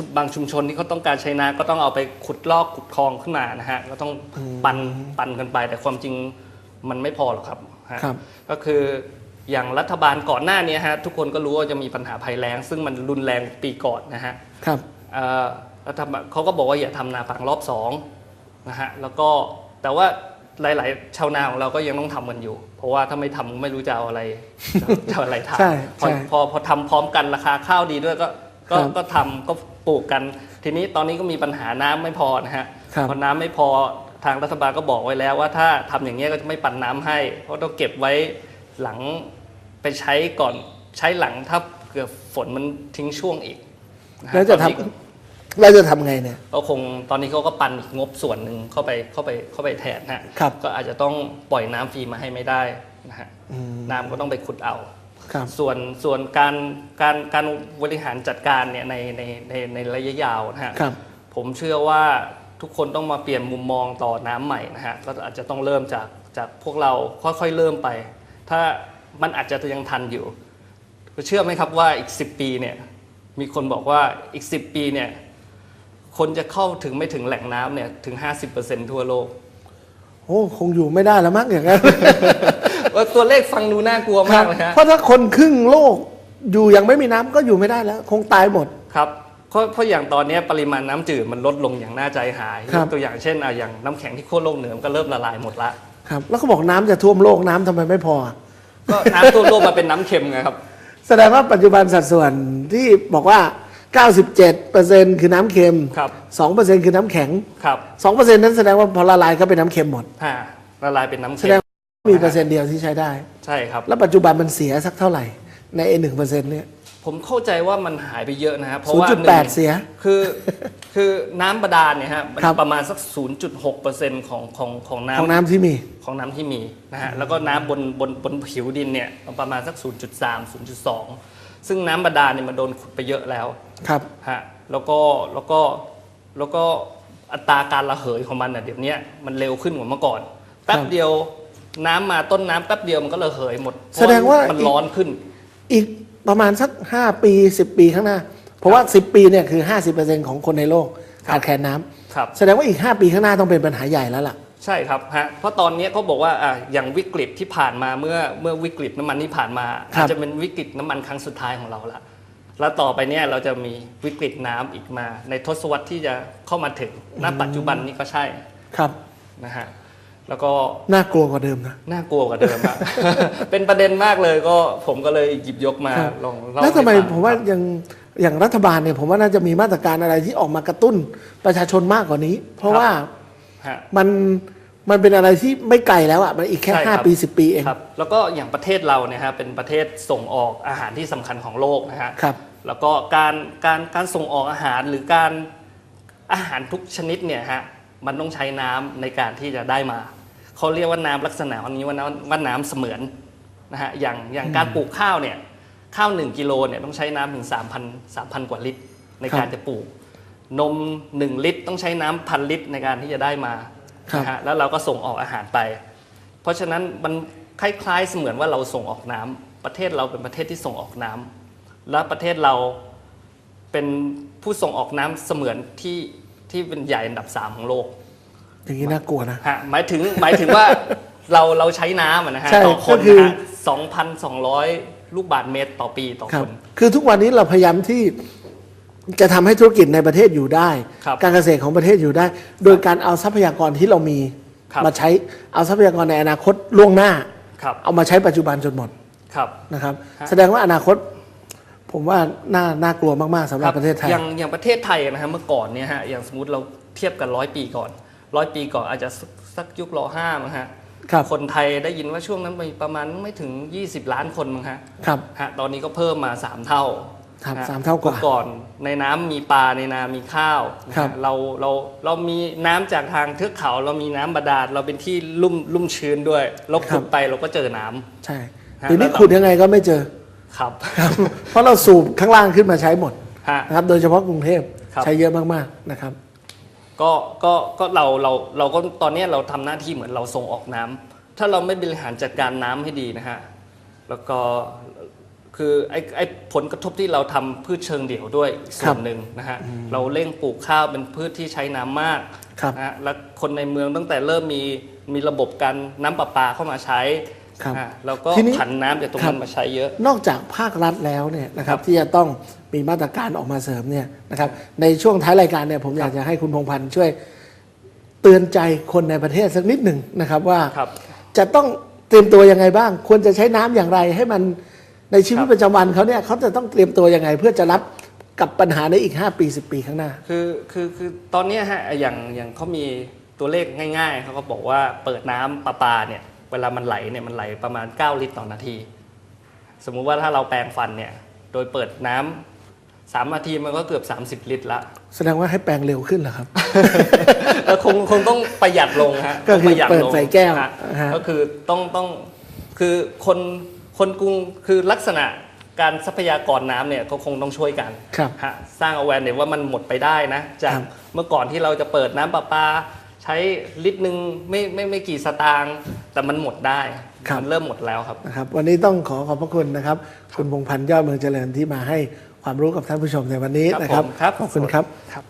ชุบบางชุมชนที่เขาต้องการใช้น้ำก็ต้องเอาไปขุดลอกขุดคลองขึ้นมานะฮะก็ต้องปันปันกันไป แต่ความจริงมันไม่พอหรอกครับฮะครับ ก็คืออย่างรัฐบาลก่อนหน้านี้ฮะทุกคนก็รู้ว่าจะมีปัญหาภัยแล้ง ซึ่งมันรุนแรงปีก่อนนะฮะ ครับ เอ่อรัฐบาลเขาก็บอกว่าอย่าทำนาปังรอบสองนะฮะแล้วก็แต่ว่าหลาย ๆ ชาวนาของเราก็ยังต้องทำกันอยู่ เพราะว่าถ้าไม่ทำไม่รู้จะเอาอะไร จะจะเอาอะไรทใช่ำพอใช่ พอพอทำพร้อมกันราคาข้าวดีด้วยก็ ก็ครับก็ทำก็ปลูกกัน ทีนี้ตอนนี้ก็มีปัญหาน้ำไม่พอนะฮะครับพอน้ำไม่พอทางรัฐบาลก็บอกไว้แล้วว่าถ้าทำอย่างนี้ยก็จะไม่ปั่นน้ำให้ เพราะต้องเก็บไว้หลังไปใช้ก่อนใช้หลังถ้าเกิดฝนมันทิ้งช่วงอีกนฮแล้วจะตอนนี้ก็ทำแล้วจะทำไงเนี่ยก็คงตอนนี้เขาก็ปันอีกงบส่วนหนึ่งเข้าไปเข้าไปเข้าไปแทนฮะครับก็อาจจะต้องปล่อยน้ำฟรีมาให้ไม่ได้นะฮะอืมน้ำก็ต้องไปขุดเอาครับ ส่วนส่วนการการการบริหารจัดการเนี่ยในในในในระยะยาวนะฮะครับผมเชื่อว่าทุกคนต้องมาเปลี่ยนมุมมองต่อน้ำใหม่นะฮะก็อาจจะต้องเริ่มจากจากพวกเราค่อยๆเริ่มไป ถ้ามันอาจจะยังทันอยู่เชื่อไหมครับว่าอีก 10 ปีเนี่ยมีคนบอกว่าอีก 10 ปีเนี่ยคนจะเข้าถึงไม่ถึงแหล่งน้ำเนี่ยถึง 50%ทั่วโลก โอ้ คงอยู่ไม่ได้แล้วมั้งอย่างนั้น ว่าตัวเลขฟังดูน่ากลัวมากเลยฮะเพราะถ้าคนครึ่งโลกอยู่ยังไม่มีน้ำก็อยู่ไม่ได้แล้ว คงตายหมดครับเพราะเพราะอย่างตอนนี้ปริมาณน้ำจืดมันลดลงอย่างน่าใจหายครับยกตัวอย่างเช่นอะอย่างน้ำแข็งที่ขั้วโลกเหนือมันก็เริ่มละลายหมดละครับแล้วเขาบอกน้ำจะท่วมโลกน้ำทำไมไม่พอ ก็น้ำทั่วโลกมาเป็นน้ำเค็มไงครับ แสดงว่าปัจจุบันสัดส่วนที่บอกว่า 97%คือน้ำเค็มครับ2%คือน้ำแข็งครับ2%นั้นแสดงว่าพอละลายก็เป็นน้ำเค็มหมดฮะละลายเป็นน้ำแสเค็ดงมว่า มีเปอร์เซ็นต์เดียวที่ใช้ได้ ใช่ครับ แล้วปัจจุบันมันเสียสักเท่าไหร่ในไอ้หนึ่งเปอร์เซ็นต์เนี่ย ผมเข้าใจว่ามันหายไปเยอะนะครับ เพราะศูนว่าย์จุดหนึ่แปดงเสีย คือคือน้ำบาดาลเนี่ยฮะมันครับ ประมาณสัก 0.6%ของของของน้ำ ของน้ำที่มี ของน้ำที่มีนะฮะแล้วก็น้ำบนบนบนผิวดินเนี่ยประมาณสัก 0.3 0.2 ซึ่งน้ำบาดาลเนี่ยมันโดนขุดไปเยอะแล้วครับ ฮะแล้วก็แล้วก็แล้วก็อัตราการระเหยของมันน่ะเดี๋ยวนี้มันเร็วขึ้นกว่าเมื่อก่อน แป๊บเดียว น้ำมาต้นน้ำแป๊บเดียวมันก็ระเหยหมดแสดงว่า เพระมันร้อนขึ้น อีกประมาณสัก 5 ปี 10 ปีข้างหน้า เพราะว่า 10 ปีเนี่ยคือ 50%ของคนในโลกขาดแคลนน้ำครับ แสดงว่าอีก 5 ปีข้างหน้าต้องเป็นปัญหาใหญ่แล้วล่ะ ใช่ครับฮะเพราะตอนนี้เขาบอกว่าอะอย่างวิกฤตที่ผ่านมาเมื่อเมื่อวิกฤตน้ำมันที่ผ่านมาครับ อาจจะเป็นวิกฤตน้ำมันครั้งสุดท้ายของเราละแล้วต่อไปเนี่ยเราจะมีวิกฤตน้ำอีกมา ในทศวรรษที่จะเข้ามาถึงณปัจจุบันนี้ก็ใช่ครับ นะฮะ แล้วก็น่ากลัวกว่าเดิมนะน่ากลัวกว่าเดิมอะเป็นประเด็นมากเลยก็ผมก็เลยหยิบยกมาครับลองเล่าแล้วทำไมให้ฟังผมว่าครับยังอย่างรัฐบาลเนี่ยผมว่าน่าจะมีมาตรการอะไรที่ออกมากระตุ้นประชาชนมากกว่านี้ เพราะว่าฮะมันมันเป็นอะไรที่ไม่ไกลแล้วอะมันอีกแค่ใช่ครับ5ปี 10 ปีเองครับแล้วก็อย่างประเทศเราเนี่ยฮะเป็นประเทศส่งออกอาหารที่สำคัญของโลกนะฮะครับแล้วก็การการการส่งออกอาหารหรือการอาหารทุกชนิดเนี่ยฮะมันต้องใช้น้ำในการที่จะได้มา เขาเรียกว่าน้ำลักษณะวันนี้ว่าน้ำว่าน้ำเสมือนนะฮะอย่างอย่างการปลูกข้าวเนี่ยข้าวหนึ่งกิโลเนี่ยต้องใช้น้ำถึงสามพันสามพันกว่าลิตร ในการจะปลูก นมหนึ่งลิตร ต้องใช้น้ำพันลิตรในการที่จะได้มาครับนะฮะแล้วเราก็ส่งออกอาหารไป เพราะฉะนั้นมันคล้ายๆเสมือนว่าเราส่งออกน้ำประเทศเราเป็นประเทศที่ส่งออกน้ำและประเทศเราเป็นผู้ส่งออกน้ำเสมือนที่ที่เป็นใหญ่อันดับสามของโลก อย่างนี้น่ากลัวนะฮะหมายถึงหมายถึงว่าเราเราใช้น้ำอะนะฮะใช่ต่อคนก็คือนะฮะสองพันสองร้อยลูกบาศก์เมตรต่อปีต่อครัคบนคือทุกวันนี้เราพยายามที่จะทำให้ธุรกิจในประเทศอยู่ได้ครับการเกษตรของประเทศอยู่ได้ โดยการเอาทรัพยากรที่เรามีครับมาใช้เอาทรัพยากรในอนาคตล่วงหน้าครับเอามาใช้ปัจจุบันจนหมดครับนะครับฮะแสดงว่าอนาคต ผมว่าน่าน่ากลัวมาก ๆสำหรับประเทศไทยอย่างอย่างประเทศไทยนะฮะเมื่อก่อนเนี่ยฮะอย่างสมมติเราเทียบกันร้อยปีก่อน ร้อยปีก่อนอาจจะสักสักยุครอห้ามั้งฮะครับคนไทยได้ยินว่าช่วงนั้นมีประมาณไม่ถึง 20 ล้านคนมั้งฮะครับฮะตอนนี้ก็เพิ่มมา 3 เท่าครับฮะสามเท่ากว่ามื่อก่อนในน้ำมีปลาในนามีข้าวนะฮะครับเราเราเรามีน้ำจากทางเทือกเขา เรามีน้ำบาดาลเราเป็นที่ลุ่มลุ่มชื้นด้วย เราขุดไปเราก็เจอน้ำใช่ฮะทีนี้แล้วเราขุดยังไงก็ไม่เจอครับครับเพราะเราสูบข้างล่างขึ้นมาใช้หมดฮะนะครับโดยเฉพาะกรุงเทพครับใช้เยอะมากๆนะครับ ก็ก็ก็เราเราเราก็ตอนนี้เราทำหน้าที่เหมือนเราส่งออกน้ำถ้าเราไม่บริหารจัดการน้ำให้ดีนะฮะแล้วก็คือไอ้ไอ้ผลกระทบที่เราทำพืชเชิงเดี่ยวด้วยส่วนหนึ่งนะฮะเราเร่งปลูกข้าวเป็นพืชที่ใช้น้ำมากครับนะฮะแล้วคนในเมืองตั้งแต่เริ่มมีมีระบบการน้ำประปาเข้ามาใช้ ครับอะแล้วก็ทีนี้ผันน้ำจากตรงครันั้บนมาใช้เยอะ นอกจากภาครัฐแล้วเนี่ยนะครับครับที่จะต้องมีมาตรการออกมาเสริมเนี่ยนะครับในช่วงท้ายรายการเนี่ยผมอยากจะให้คุณพงษ์พันธ์ช่วยเตือนใจคนในประเทศสักนิดหนึ่งนะครับว่าครับจะต้องเตรียมตัวยังไงบ้าง ควรจะใช้น้ำอย่างไรให้มันในชีวิตครับประจำวันเขาเนี่ยเขาจะต้องเตรียมตัวยังไง เพื่อจะรับกับปัญหาในอีก 5 ปี 10 ปีข้างหน้า คือคือคือตอนเนี้ยฮะอย่างอย่างเขามีตัวเลขง่าย ๆเขาก็บอกว่าเปิดน้ำประปาเนี่ย เวลามันไหลเนี่ยมันไหลประมาณ 9 ลิตรต่อนาที สมมุติว่าถ้าเราแปรงฟันเนี่ยโดยเปิดน้ำสามนาทีมันก็เกือบ 30 ลิตรละ แสดงว่าให้แปลงเร็วขึ้นเหรอครับแล้วคงคงต้องประหยัดลงฮะก็คือประหยัดเปิดลงใส่แก้วฮะฮะก็คือต้องต้องคือคนคนกรุงคือลักษณะการทรัพยากรน้ำเนี่ยก็คงต้องช่วยกันครับฮะสร้าง awareness ว่ามันหมดไปได้นะ จากครับเมื่อก่อนที่เราจะเปิดน้ำประปาใช้ลิตรหนึ่งไม่ไม่ไม่กี่สตางค์แต่มันหมดได้ครับ มันเริ่มหมดแล้วครับ นะครับวันนี้ต้องขอขอบพระคุณนะครับ คุณพงษ์พันธ์ยอดเมืองเจริญที่มาให้ความรู้กับท่านผู้ชมในวันนี้ครับนะครับผมครับ ขอบคุณครับครับ